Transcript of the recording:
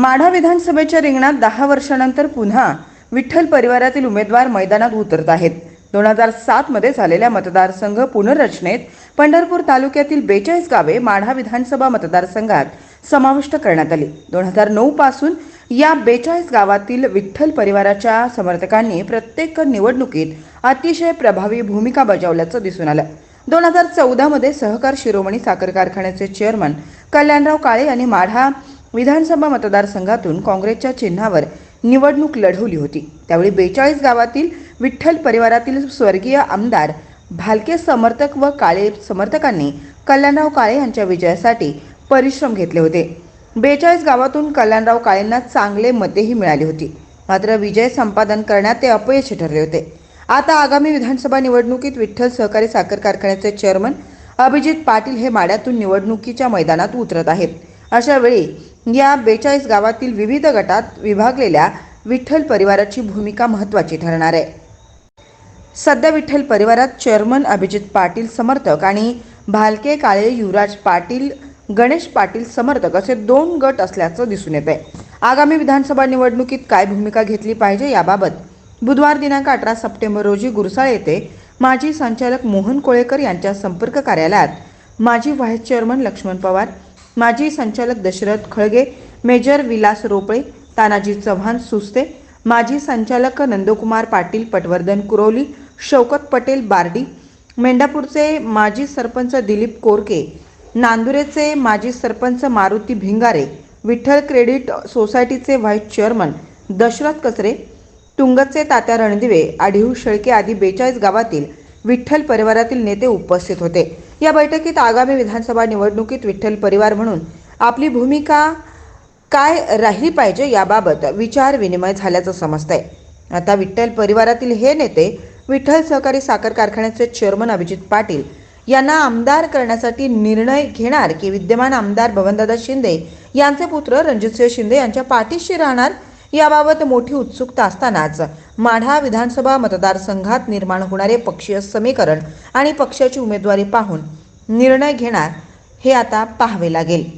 माढा विधानसभेच्या रिंगणात दहा वर्षानंतर पुन्हा विठ्ठल परिवारातील उमेदवार मैदानात उतरत आहेत. दोन हजार सातमध्ये झालेल्या मतदारसंघ पुनर्रचनेत पंढरपूर तालुक्यातील बेचाळीस गावे माढा विधानसभा मतदारसंघात समाविष्ट करण्यात आली. दोन हजार नऊ पासून या बेचाळीस गावातील विठ्ठल परिवाराच्या समर्थकांनी प्रत्येक निवडणुकीत अतिशय प्रभावी भूमिका बजावल्याचं दिसून आलं. दोन हजार चौदामध्ये सहकार शिरोमणी साखर कारखान्याचे चेअरमन कल्याणराव काळे यांनी माढा विधानसभा मतदारसंघातून काँग्रेसच्या चिन्हावर निवडणूक लढवली होती. त्यावेळी बेचाळीस गावातील विठ्ठल परिवारातील स्वर्गीय आमदार भालके समर्थक व काळे समर्थकांनी कल्याणराव काळे यांच्या विजयासाठी परिश्रम घेतले होते. बेचाळीस गावातून कल्याणराव काळेंना चांगले मतेही मिळाली होती. मात्र विजय संपादन करण्यात ते अपयशी ठरले होते. आता आगामी विधानसभा निवडणुकीत विठ्ठल सहकारी साखर कारखान्याचे चेअरमन अभिजित पाटील हे माड्यातून निवडणुकीच्या मैदानात उतरत आहेत. अशा वेळी या बेचाळीस गावातील विविध गटात विभागलेल्या विठ्ठल परिवाराची भूमिका महत्त्वाची ठरणार आहे. सध्या विठ्ठल परिवारात चेअरमन अभिजित पाटील समर्थक आणि भालके काळे युवराज पाटील गणेश पाटील समर्थक असे दोन गट असल्याचं दिसून येत आहे आगामी विधानसभा निवडणुकीत काय भूमिका घेतली पाहिजे याबाबत बुधवार दिनांक अठरा सप्टेंबर रोजी गुरसाळ येथे माजी संचालक मोहन कोळेकर यांच्या संपर्क कार्यालयात माजी व्हाईस चेअरमन लक्ष्मण पवार माजी संचालक दशरथ खळगे मेजर विलास रोपळे तानाजी चव्हाण सुस्ते माजी संचालक नंदकुमार पाटील पटवर्धन कुरोली शौकत पटेल बार्डी मेंढापूरचे माजी सरपंच दिलीप कोरके नांदुरेचे माजी सरपंच मारुती भिंगारे विठ्ठल क्रेडिट सोसायटीचे व्हाईस चेअरमन दशरथ कचरे तुंगतचे तात्या रणदिवे आढीव शेळके आदी बेचाळीस गावातील विठ्ठल परिवारातील नेते उपस्थित होते. या बैठकीत आगामी विधानसभा निवडणुकीत विठ्ठल परिवार म्हणून आपली भूमिका काय राहिली पाहिजे याबाबत विचार विनिमय झाल्याचं समजतंय. आता विठ्ठल परिवारातील हे नेते विठ्ठल सहकारी साखर कारखान्याचे चेअरमन अभिजित पाटील यांना आमदार करण्यासाठी निर्णय घेणार की विद्यमान आमदार भवनदादा शिंदे यांचे पुत्र रणजितसिंह शिंदे यांच्या पाठीशी राहणार याबाबत मोठी उत्सुकता असतानाच माढा विधानसभा मतदारसंघात निर्माण होणारे पक्षीय समीकरण आणि पक्षाची उमेदवारी पाहून निर्णय घेणार हे आता पाहावे लागेल.